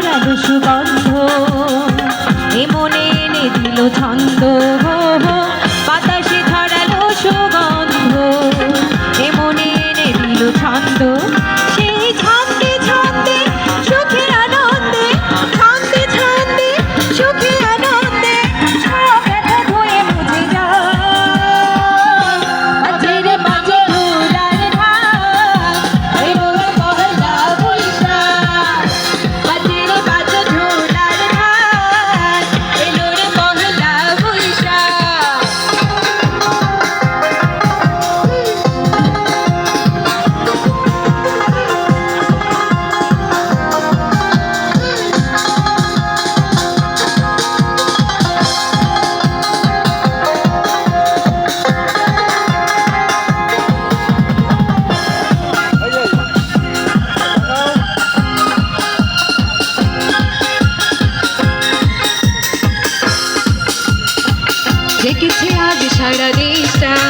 ছড়ালো সুগন্ধ সারা দেশটা